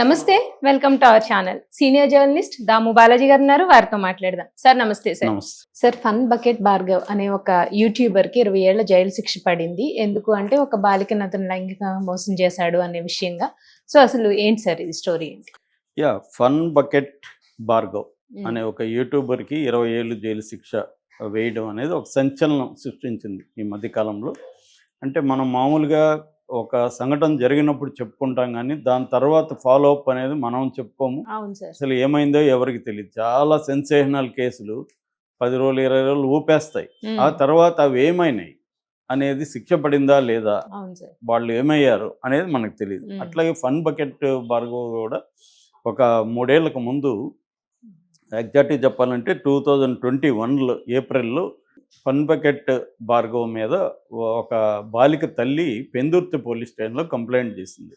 నమస్తే welcome to our channel. Senior journalist Damu Balaji గారు ఉన్నారు వారితో మాట్లాడదాం. సార్ నమస్తే sir. Sir fun bucket Bhargav అనే ఒక యూట్యూబర్కి ఇరవై ఏళ్ళ జైలు శిక్ష పడింది. ఎందుకు అంటే ఒక బాలికను అతను లైంగిక మోసం చేశాడు అనే విషయంగా. సో అసలు ఏంటి సార్ ఇది స్టోరీ? ఏంటి యా ఫన్ బకెట్ భార్గవ్ అనే ఒక యూట్యూబర్కి ఇరవై ఏళ్ళు జైలు శిక్ష వేయడం అనేది ఒక సంచలనం సృష్టించింది ఈ మధ్య కాలంలో అంటే మనం మామూలుగా ఒక సంఘటన జరిగినప్పుడు చెప్పుకుంటాం కానీ దాని తర్వాత ఫాలో అప్ అనేది మనం చెప్పుకోము. అసలు ఏమైందో ఎవరికి తెలియదు. చాలా సెన్సేషనల్ కేసులు పది రోజులు ఇరవై రోజులు ఊపేస్తాయి. ఆ తర్వాత అవి ఏమైనాయి అనేది శిక్ష పడిందా లేదా వాళ్ళు ఏమయ్యారు అనేది మనకు తెలియదు. అట్లాగే ఫన్ బకెట్ భార్గవ్ కూడా ఒక మూడేళ్ళకు ముందు ఎగ్జాక్ట్గా చెప్పాలంటే టూ థౌజండ్ ట్వంటీ వన్లో ఏప్రిల్లో ఫన్ బకెట్ భార్గవ్ మీద ఒక బాలిక తల్లి పెందుర్తి పోలీస్ స్టేషన్లో కంప్లైంట్ చేసింది.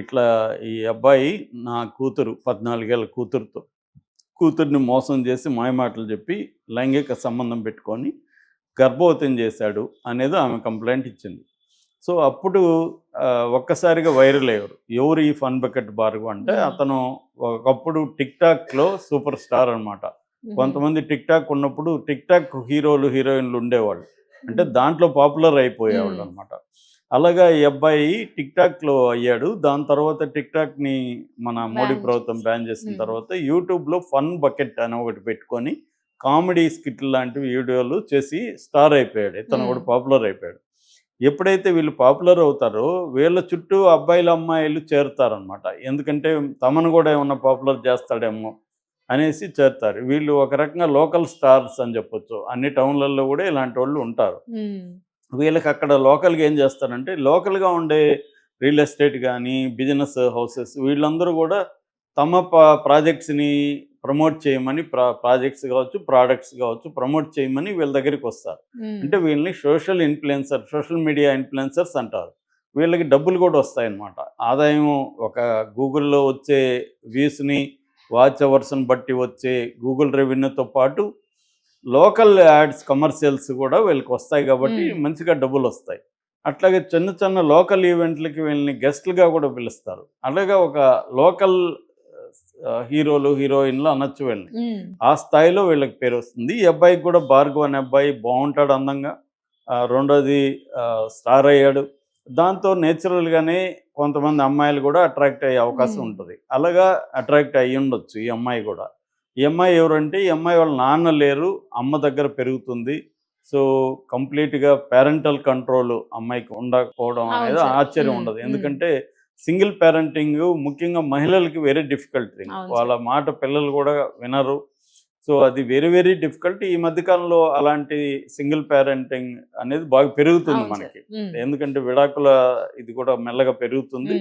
ఇట్లా ఈ అబ్బాయి నా కూతురు పద్నాలుగేళ్ళ కూతురుతో కూతుర్ని మోసం చేసి మాయమాటలు చెప్పి లైంగిక సంబంధం పెట్టుకొని గర్భవతం చేశాడు అనేది ఆమె కంప్లైంట్ ఇచ్చింది. సో అప్పుడు ఒక్కసారిగా వైరల్ అయ్యారు. ఎవరు ఈ ఫన్ బకెట్ బార్గు అంటే. అతను ఒకప్పుడు టిక్ టాక్లో సూపర్ స్టార్ అనమాట కొంతమంది టిక్ టాక్ ఉన్నప్పుడు టిక్ టాక్ హీరోలు హీరోయిన్లు ఉండేవాళ్ళు. అంటే దాంట్లో పాపులర్ అయిపోయేవాళ్ళు. అనమాట అలాగా ఈ అబ్బాయి టిక్ టాక్లో అయ్యాడు. దాని తర్వాత టిక్ టాక్ని మన మోడీ ప్రభుత్వం బ్యాన్ చేసిన. తర్వాత యూట్యూబ్లో ఫన్ బకెట్ అని ఒకటి పెట్టుకొని కామెడీ స్కిట్ లాంటి వీడియోలు చేసి స్టార్ అయిపోయాడు. ఇతను కూడా. పాపులర్ అయిపోయాడు. ఎప్పుడైతే వీళ్ళు పాపులర్ అవుతారో వీళ్ళ చుట్టూ అబ్బాయిలు అమ్మాయిలు చేరుతారనమాట ఎందుకంటే తమను కూడా ఏమన్నా పాపులర్ చేస్తాడేమో అనేసి చేరుతారు. వీళ్ళు ఒక రకంగా లోకల్ స్టార్స్ అని చెప్పొచ్చు. అన్ని టౌన్లలో కూడా ఇలాంటి వాళ్ళు ఉంటారు. వీళ్ళకి అక్కడ లోకల్గా ఏం చేస్తారంటే లోకల్గా ఉండే రియల్ ఎస్టేట్ కానీ బిజినెస్ హౌసెస్ వీళ్ళందరూ కూడా తమ ప్రాజెక్ట్స్ని ప్రమోట్ చేయమని ప్రా ప్రాజెక్ట్స్ కావచ్చు ప్రోడక్ట్స్ కావచ్చు ప్రమోట్ చేయమని వీళ్ళ దగ్గరికి వస్తారు. అంటే వీళ్ళని social influencer social media influencers అంటారు. వీళ్ళకి డబ్బులు కూడా వస్తాయన్నమాట. ఆదాయం ఒక గూగుల్లో వచ్చే వ్యూస్ని వాచ్ అవర్స్ని బట్టి వచ్చే గూగుల్ రెవెన్యూతో పాటు లోకల్ యాడ్స్ కమర్షియల్స్ కూడా వీళ్ళకి వస్తాయి కాబట్టి. మంచిగా డబ్బులు వస్తాయి. అట్లాగే చిన్న చిన్న లోకల్ ఈవెంట్లకి వీళ్ళని గెస్ట్లుగా కూడా పిలుస్తారు. అలాగే ఒక లోకల్ హీరోలు హీరోయిన్లు అనొచ్చు వీళ్ళని. ఆ స్థాయిలో వీళ్ళకి పేరు వస్తుంది. ఈ అబ్బాయికి కూడా భార్గవ్ అనే అబ్బాయి బాగుంటాడు అందంగా. రెండోది స్టార్ అయ్యాడు. దాంతో నేచురల్గానే కొంతమంది అమ్మాయిలు కూడా అట్రాక్ట్ అయ్యే అవకాశం. ఉంటుంది అలాగా అట్రాక్ట్ అయ్యి ఉండొచ్చు ఈ అమ్మాయి కూడా ఈ అమ్మాయి ఎవరంటే ఈ అమ్మాయి వాళ్ళ నాన్న లేరు అమ్మ దగ్గర పెరుగుతుంది సో కంప్లీట్గా పేరెంటల్ కంట్రోల్ అమ్మాయికి ఉండకపోవడం అనేది. ఆశ్చర్యం. ఉండదు. ఎందుకంటే సింగిల్ పేరెంటింగ్ ముఖ్యంగా మహిళలకి వెరీ డిఫికల్ట్ థింగ్ వాళ్ళ మాట పిల్లలు కూడా వినరు సో అది వెరీ వెరీ డిఫికల్ట్ ఈ మధ్యకాలంలో అలాంటి సింగిల్ పేరెంటింగ్ అనేది బాగా పెరుగుతుంది. మనకి. ఎందుకంటే విడాకుల ఇది కూడా మెల్లగా పెరుగుతుంది.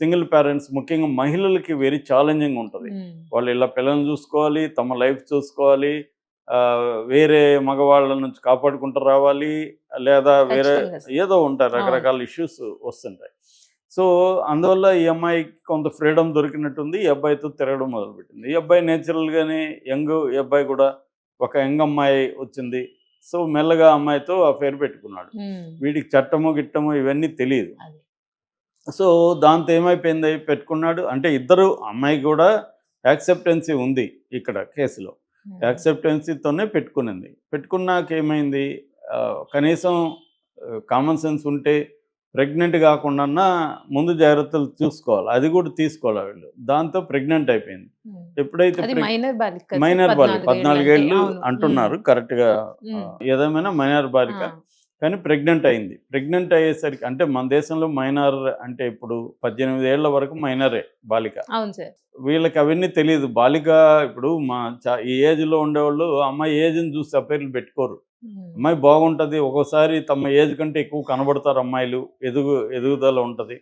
సింగిల్ పేరెంట్స్ ముఖ్యంగా మహిళలకి వెరీ ఛాలెంజింగ్ ఉంటుంది. వాళ్ళు ఇలా పిల్లల్ని చూసుకోవాలి తమ లైఫ్ చూసుకోవాలి వేరే మగవాళ్ళ నుంచి కాపాడుకుంటూ రావాలి లేదా వేరే. ఏదో ఉంటాయి అవును. రకరకాల ఇష్యూస్ వస్తుంటాయి. సో అందువల్ల ఈ అమ్మాయికి కొంత ఫ్రీడమ్ దొరికినట్టుంది ఈ అబ్బాయితో తిరగడం మొదలుపెట్టింది. ఈ అబ్బాయి నేచురల్గానే యంగ్ ఈ అబ్బాయి కూడా ఒక యంగ్ అమ్మాయి వచ్చింది. సో మెల్లగా అమ్మాయితో అఫేర్ పెట్టుకున్నాడు. వీడికి చట్టము గిట్టము ఇవన్నీ తెలియదు. సో దాంతో ఏమైపోయింది? పెట్టుకున్నాడు. అంటే ఇద్దరు అమ్మాయి కూడా యాక్సెప్టెన్సీ ఉంది ఇక్కడ కేసులో. యాక్సెప్టెన్సీతోనే పెట్టుకునింది. పెట్టుకున్నాక ఏమైంది కనీసం కామన్ సెన్స్ ఉంటే ప్రెగ్నెంట్ కాకుండా ముందు జాగ్రత్తలు చూసుకోవాలి. అది కూడా తీసుకోవాలి వీళ్ళు. దాంతో ప్రెగ్నెంట్ అయిపోయింది. ఎప్పుడైతే మైనర్ బాలిక పద్నాలుగేళ్ళు. అంటున్నారు కరెక్ట్గా ఏదేమైనా మైనర్ బాలిక. కానీ ప్రెగ్నెంట్ అయింది. ప్రెగ్నెంట్ అయ్యేసరికి అంటే మన దేశంలో మైనర్ అంటే ఇప్పుడు పద్దెనిమిది ఏళ్ళ వరకు మైనరే బాలిక. వీళ్ళకి అవన్నీ తెలియదు. బాలిక ఇప్పుడు మా చా- ఈ ఏజ్లో ఉండేవాళ్ళు అమ్మాయి ఏజ్ని చూసి ఆ పేర్లు పెట్టుకోరు. అమ్మాయి బాగుంటుంది. ఒక్కోసారి తమ ఏజ్ కంటే ఎక్కువ కనబడతారు అమ్మాయిలు. ఎదుగు ఎదుగుదల ఉంటుంది.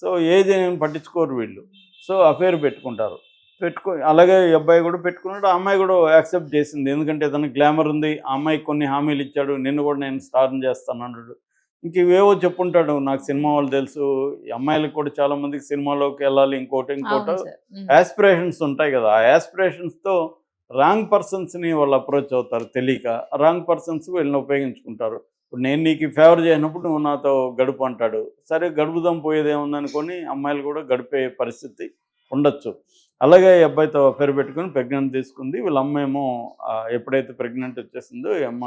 సో ఏజ్ ఏం పట్టించుకోరు వీళ్ళు. సో పేరు పెట్టుకుంటారు. పెట్టుకో అలాగే అబ్బాయి కూడా పెట్టుకున్నాడు. ఆ అమ్మాయి కూడా యాక్సెప్ట్ చేసింది. ఎందుకంటే తనకి గ్లామర్ ఉంది. ఆ అమ్మాయికి కొన్ని హామీలు ఇచ్చాడు. నిన్ను కూడా నేను స్టార్న్ చేస్తాను అన్నాడు. ఇంక ఇవేవో చెప్పుంటాడు. నాకు సినిమా వాళ్ళు తెలుసు. అమ్మాయిలకు కూడా చాలా మందికి సినిమాలోకి వెళ్ళాలి. ఇంకోటి ఇంకోటి యాస్పిరేషన్స్ ఉంటాయి కదా. ఆ యాస్పిరేషన్స్తో రాంగ్ పర్సన్స్ని వాళ్ళు అప్రోచ్ అవుతారు తెలియక. రాంగ్ పర్సన్స్ వీళ్ళని ఉపయోగించుకుంటారు. ఇప్పుడు నేను నీకు ఫేవర్ చేయనప్పుడు నువ్వు నాతో గడుపు అంటాడు. సరే గడుపుదాం పోయేది ఏముందనుకొని అమ్మాయిలు కూడా గడిపే పరిస్థితి ఉండొచ్చు. అలాగే ఈ అబ్బాయితో అఫేర్ పెట్టుకుని ప్రెగ్నెంట్ తీసుకుంది. వీళ్ళ అమ్మ ఏమో ఎప్పుడైతే ప్రెగ్నెంట్ వచ్చేసిందో ఈ అమ్మ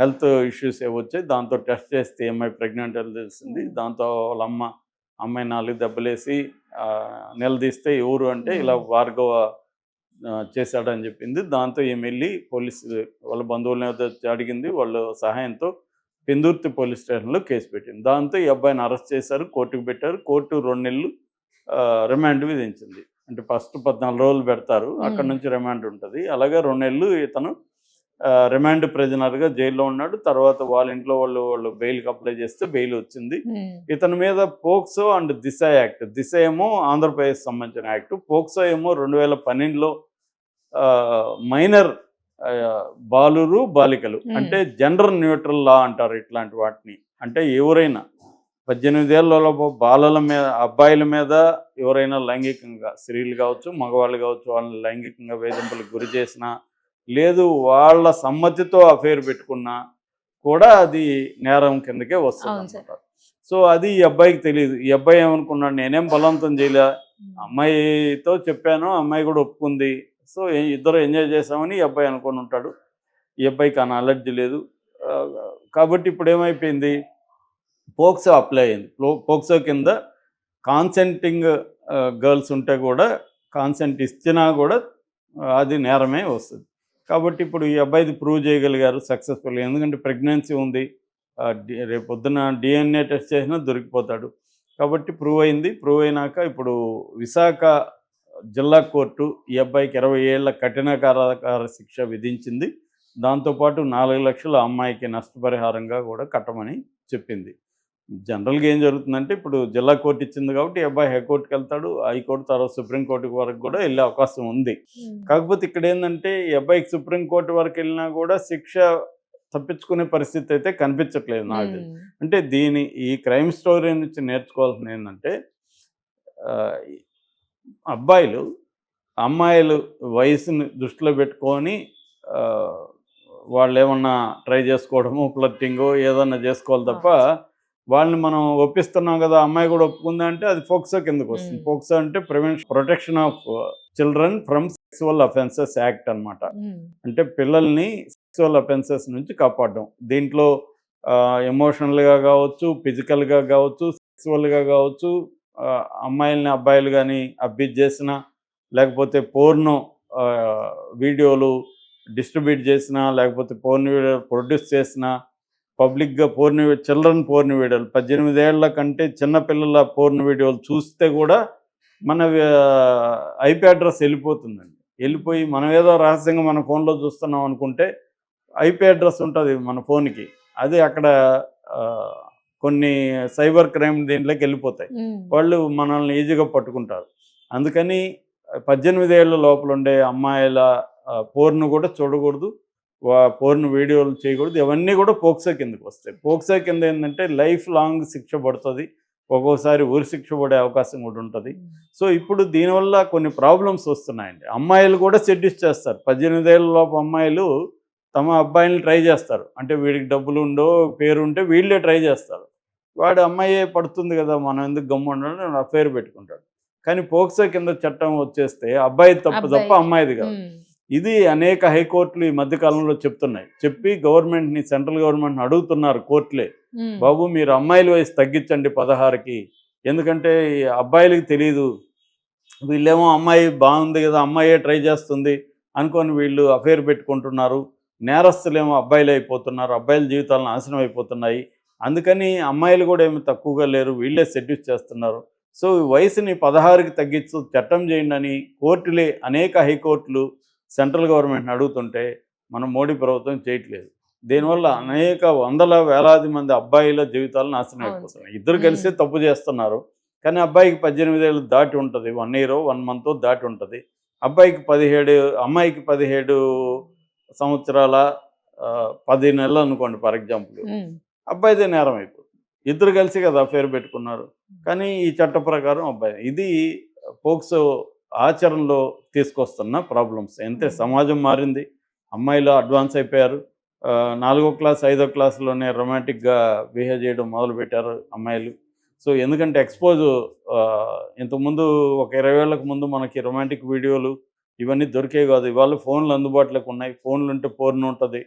హెల్త్ ఇష్యూస్ ఏవో వచ్చాయి. దాంతో టెస్ట్ చేస్తే అమ్మాయి ప్రెగ్నెంట్ అని తెలిసింది. దాంతో వాళ్ళ అమ్మ అమ్మాయి నాలుగు దెబ్బలేసి నిలదీస్తే ఎవరు అంటే ఇలా భార్గవ చేశాడని చెప్పింది. దాంతో ఈమె వెళ్ళి పోలీసు వాళ్ళ బంధువులని అడిగింది. వాళ్ళ సహాయంతో పెందుర్తి పోలీస్ స్టేషన్లో కేసు పెట్టింది. దాంతో ఈ అబ్బాయిని అరెస్ట్ చేశారు కోర్టుకు పెట్టారు. కోర్టు రెండు నెలలు రిమాండ్ విధించింది. అంటే ఫస్ట్ పద్నాలుగు రోజులు పెడతారు అక్కడ. నుంచి రిమాండ్ ఉంటుంది. అలాగే రెండు నెలలు ఇతను రిమాండ్ ప్రిజనర్గా జైల్లో ఉన్నాడు. తర్వాత వాళ్ళ ఇంట్లో వాళ్ళు వాళ్ళు బెయిల్కి అప్లై చేస్తే బెయిల్ వచ్చింది. ఇతని మీద POCSO and Disha act Disha ఏమో ఆంధ్రప్రదేశ్ సంబంధించిన యాక్ట్. పోక్సో ఏమో రెండు వేల పన్నెండులో మైనర్ బాలురు బాలికలు. అంటే జెండర్ న్యూట్రల్ లా అంటారు ఇట్లాంటి వాటిని. అంటే ఎవరైనా పద్దెనిమిది ఏళ్ళలోపు బాలల మీద అబ్బాయిల మీద ఎవరైనా లైంగికంగా స్త్రీలు కావచ్చు మగవాళ్ళు కావచ్చు వాళ్ళని లైంగికంగా వేధింపులకు గురి చేసినా లేదు వాళ్ళ సమ్మతితో అఫేర్ పెట్టుకున్నా కూడా అది నేరం కిందకే వస్తుంది. సో అది ఈ అబ్బాయికి తెలియదు. ఈ అబ్బాయి ఏమనుకున్నాడు నేనేం బలవంతం చేయలే. అమ్మాయితో చెప్పాను అమ్మాయి కూడా ఒప్పుకుంది. సో ఇద్దరు ఎంజాయ్ చేసామని ఈ అబ్బాయి అనుకొని ఉంటాడు. ఈ అబ్బాయికి ఆ అలర్జీ లేదు. కాబట్టి ఇప్పుడు ఏమైపోయింది? పోక్సో అప్లై అయింది. పోక్సో కింద కాన్సెంటింగ్ గర్ల్స్ ఉంటే కూడా కాన్సెంట్ ఇచ్చినా కూడా అది నేరమే వస్తుంది. కాబట్టి ఇప్పుడు ఈ అబ్బాయిది ప్రూవ్ చేయగలిగారు సక్సెస్ఫుల్ ఎందుకంటే ప్రెగ్నెన్సీ ఉంది. రేపు పొద్దున డిఎన్ఏ టెస్ట్ చేసినా దొరికిపోతాడు. కాబట్టి ప్రూవ్ అయింది. ప్రూవ్ అయినాక ఇప్పుడు విశాఖ జిల్లా కోర్టు ఈ అబ్బాయికి ఇరవై ఏళ్ళ కఠిన కారాగార శిక్ష విధించింది. దాంతోపాటు నాలుగు లక్షల అమ్మాయికి నష్టపరిహారంగా కూడా కట్టమని చెప్పింది. జనరల్గా ఏం జరుగుతుందంటే ఇప్పుడు జిల్లా కోర్టు ఇచ్చింది కాబట్టి ఈ అబ్బాయి హైకోర్టుకి వెళ్తాడు హైకోర్టు తర్వాత సుప్రీంకోర్టు వరకు కూడా వెళ్ళే అవకాశం ఉంది. కాకపోతే ఇక్కడ ఏంటంటే ఈ అబ్బాయికి సుప్రీంకోర్టు వరకు వెళ్ళినా కూడా శిక్ష తప్పించుకునే పరిస్థితి అయితే కనిపించట్లేదు నాకు అంటే దీని ఈ క్రైమ్ స్టోరీ నుంచి నేర్చుకోవాల్సింది ఏంటంటే అబ్బాయిలు అమ్మాయిలు వయసుని దృష్టిలో పెట్టుకొని వాళ్ళు ఏమన్నా ట్రై చేసుకోవడము ఫ్లర్టింగో ఏదన్నా చేసుకోవాలి తప్ప వాళ్ళని మనం ఒప్పిస్తున్నాం కదా అమ్మాయి కూడా ఒప్పుకుందా అంటే అది ఫోక్సో కిందకు వస్తుంది. ఫోక్సో అంటే prevention protection of children from sexual offences act అన్నమాట. ఉమ్, అంటే పిల్లల్ని సెక్సువల్ అఫెన్సెస్ నుంచి కాపాడడం. దీంట్లో ఎమోషనల్గా కావచ్చు ఫిజికల్గా కావచ్చు సెక్సువల్గా కావచ్చు అమ్మాయిల్ని అబ్బాయిలు కానీ అబ్యూజ్ చేసిన లేకపోతే పోర్ను వీడియోలు డిస్ట్రిబ్యూట్ చేసిన లేకపోతే పోర్న్ వీడియో ప్రొడ్యూస్ చేసిన పబ్లిక్గా పోర్న్ చిల్డ్రన్ పోర్న్ వీడియోలు పద్దెనిమిదేళ్ళ కంటే చిన్నపిల్లల పోర్న్ వీడియోలు చూస్తే కూడా మన ఐపీ అడ్రస్ వెళ్ళిపోతుందండి. వెళ్ళిపోయి మనం ఏదో రహస్యంగా మన ఫోన్లో చూస్తున్నాం అనుకుంటే ఐపీ అడ్రస్ ఉంటుంది మన ఫోన్కి. అది అక్కడ కొన్ని సైబర్ క్రైమ్ దీంట్లోకి వెళ్ళిపోతాయి. వాళ్ళు మనల్ని ఈజీగా పట్టుకుంటారు. అందుకని పద్దెనిమిది ఏళ్ళ లోపల ఉండే అమ్మాయిల పోర్ను కూడా చూడకూడదు. పోర్ను వీడియోలు చేయకూడదు. ఇవన్నీ కూడా పోక్సో కిందకి వస్తాయి. పోక్సో కింద ఏంటంటే లైఫ్ లాంగ్ శిక్ష పడుతుంది. ఒక్కోసారి ఊరి శిక్ష పడే అవకాశం కూడా ఉంటుంది. సో ఇప్పుడు దీనివల్ల కొన్ని ప్రాబ్లమ్స్ వస్తున్నాయండి. అమ్మాయిలు కూడా సెడ్యూస్ చేస్తారు. పద్దెనిమిది ఏళ్ళ లోపు అమ్మాయిలు తమ అబ్బాయిని ట్రై చేస్తారు. అంటే వీడికి డబ్బులు ఉండో పేరు ఉంటే వీళ్ళే ట్రై చేస్తారు. వాడు అమ్మాయి పడుతుంది కదా మనం ఎందుకు గమ్ము ఉండడం అఫేర్ పెట్టుకుంటాడు. కానీ పోక్సో కింద చట్టం వచ్చేస్తే అబ్బాయి తప్పు తప్ప. అమ్మాయిది కాదు. ఇది అనేక హైకోర్టులు ఈ మధ్య కాలంలో చెప్తున్నాయి. చెప్పి గవర్నమెంట్ని సెంట్రల్ గవర్నమెంట్ని అడుగుతున్నారు కోర్టులే. బాబు మీరు అమ్మాయిల వయసు తగ్గించండి పదహారుకి. ఎందుకంటే అబ్బాయిలకి తెలియదు వీళ్ళేమో అమ్మాయి బాగుంది కదా అమ్మాయే ట్రై చేస్తుంది అనుకొని వీళ్ళు అఫేర్ పెట్టుకుంటున్నారు. నేరస్తులేమో అబ్బాయిలు అయిపోతున్నారు అబ్బాయిల జీవితాలు నాశనం అయిపోతున్నాయి. అందుకని అమ్మాయిలు కూడా ఏమి తక్కువగా లేరు వీళ్ళే సెడ్యూస్ చేస్తున్నారు. సో ఈ వయసుని పదహారుకి తగ్గించు చట్టం చేయండి అని కోర్టులే అనేక హైకోర్టులు సెంట్రల్ గవర్నమెంట్ని అడుగుతుంటే మన మోడీ ప్రభుత్వం చేయట్లేదు. దీనివల్ల అనేక వందల వేలాది మంది అబ్బాయిల జీవితాలు నాశనం అయిపోతున్నాయి. ఇద్దరు కలిసి తప్పు చేస్తున్నారు. కానీ అబ్బాయికి పద్దెనిమిది ఏళ్ళు దాటి ఉంటుంది వన్ ఇయర్ వన్ మంత్ దాటి ఉంటుంది. అబ్బాయికి పదిహేడు అమ్మాయికి పదిహేడు సంవత్సరాల పది నెలలు అనుకోండి ఫర్ ఎగ్జాంపుల్. అబ్బాయిదే నేరం అయిపోతుంది. ఇద్దరు కలిసి కదా అఫేర్ పెట్టుకున్నారు. కానీ ఈ చట్ట ప్రకారం అబ్బాయి ఇది పోక్సో ఆచరణలో తీసుకొస్తున్న ప్రాబ్లమ్స్ అంతే సమాజం మారింది. అమ్మాయిలు అడ్వాన్స్ అయిపోయారు. నాలుగో క్లాస్ ఐదో క్లాస్లోనే రొమాంటిక్గా బిహేవ్ చేయడం మొదలుపెట్టారు అమ్మాయిలు. సో ఎందుకంటే ఎక్స్పోజ్ ఇంతకుముందు ఒక ఇరవై ఏళ్ళకు ముందు మనకి రొమాంటిక్ వీడియోలు ఇవన్నీ దొరికే కాదు. ఇవాళ ఫోన్లు అందుబాటులోకి ఉన్నాయి. ఫోన్లు ఉంటే పోర్న్ ఉంటుంది.